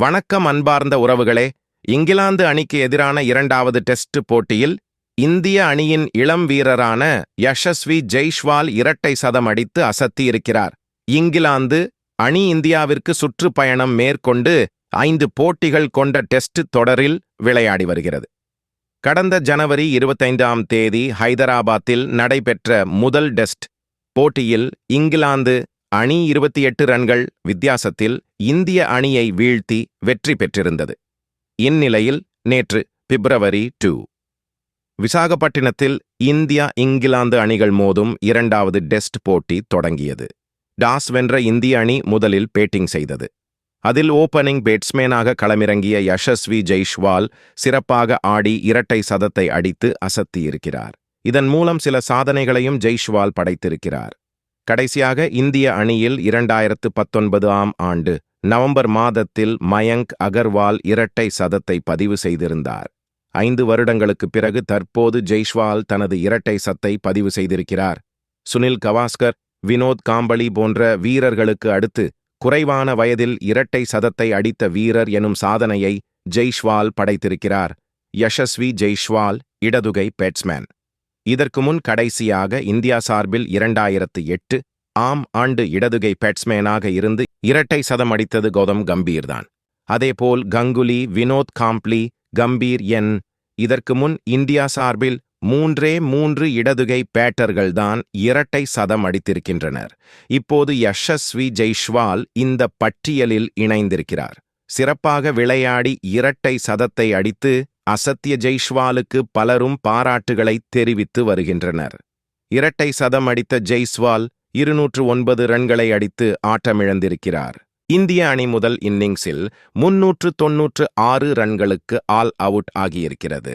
வணக்கம் அன்பார்ந்த உறவுகளே இங்கிலாந்து அணிக்கு எதிரான இரண்டாவது டெஸ்ட் போட்டியில் இந்திய அணியின் இளம் வீரரான யஷஸ்வி ஜெய்ஷ்வால் இரட்டை சதம் அடித்து அசத்தியிருக்கிறார். இங்கிலாந்து அணி இந்தியாவிற்கு சுற்றுப்பயணம் மேற்கொண்டு ஐந்து போட்டிகள் கொண்ட டெஸ்ட் தொடரில் விளையாடி வருகிறது. கடந்த ஜனவரி இருபத்தைந்தாம் தேதி ஹைதராபாத்தில் நடைபெற்ற முதல் டெஸ்ட் போட்டியில் இங்கிலாந்து அணி இருபத்தி எட்டு ரன்கள் வித்தியாசத்தில் இந்திய அணியை வீழ்த்தி வெற்றி பெற்றிருந்தது. இந்நிலையில் நேற்று பிப்ரவரி டூ விசாகப்பட்டினத்தில் இந்தியா இங்கிலாந்து அணிகள் மோதும் இரண்டாவது டெஸ்ட் போட்டி தொடங்கியது. டாஸ் வென்ற இந்திய அணி முதலில் பேட்டிங் செய்தது. அதில் ஓபனிங் பேட்ஸ்மேனாக களமிறங்கிய யஷஸ்வி ஜெய்ஷ்வால் சிறப்பாக ஆடி இரட்டை சதத்தை அடித்து அசத்தியிருக்கிறார். இதன் மூலம் சில சாதனைகளையும் ஜெய்ஷ்வால் படைத்திருக்கிறார். கடைசியாக இந்திய அணியில் இரண்டாயிரத்து பத்தொன்பது ஆம் ஆண்டு நவம்பர் மாதத்தில் மயங்க் அகர்வால் இரட்டை சதத்தை பதிவு செய்திருந்தார். ஐந்து வருடங்களுக்குப் பிறகு தற்போது ஜெய்ஷ்வால் தனது இரட்டை சத்தை பதிவு செய்திருக்கிறார். சுனில் கவாஸ்கர் வினோத் காம்பளி போன்ற வீரர்களுக்கு அடுத்து குறைவான வயதில் இரட்டை சதத்தை அடித்த வீரர் எனும் சாதனையை ஜெய்ஷ்வால் படைத்திருக்கிறார். யஷஸ்வி ஜெய்ஷ்வால் இடதுகை பேட்ஸ்மேன். இதற்கு முன் கடைசியாக இந்தியா சார்பில் இரண்டாயிரத்து எட்டு ஆம் ஆண்டு இடதுகை பேட்ஸ்மேனாக இருந்து இரட்டை சதம் அடித்தது கௌதம் கம்பீர்தான். அதேபோல் கங்குலி வினோத் காம்ப்ளி கம்பீர் என். இதற்கு முன் இந்தியா சார்பில் மூன்றே மூன்று இடதுகை பேட்டர்கள்தான் இரட்டை சதம் அடித்திருக்கின்றனர். இப்போது யஷஸ்வி ஜெய்ஷ்வால் இந்த பட்டியலில் இணைந்திருக்கிறார். சிறப்பாக விளையாடி இரட்டை சதத்தை அடித்து அசத்திய ஜெய்ஷ்வாலுக்கு பலரும் பாராட்டுகளை தெரிவித்து வருகின்றனர். இரட்டை சதம் அடித்த ஜெய்ஸ்வால் இருநூற்று ஒன்பது ரன்களை அடித்து ஆட்டமிழந்திருக்கிறார். இந்திய அணி முதல் இன்னிங்ஸில் முன்னூற்று தொன்னூற்று ஆறு ரன்களுக்கு ஆல் அவுட் ஆகியிருக்கிறது.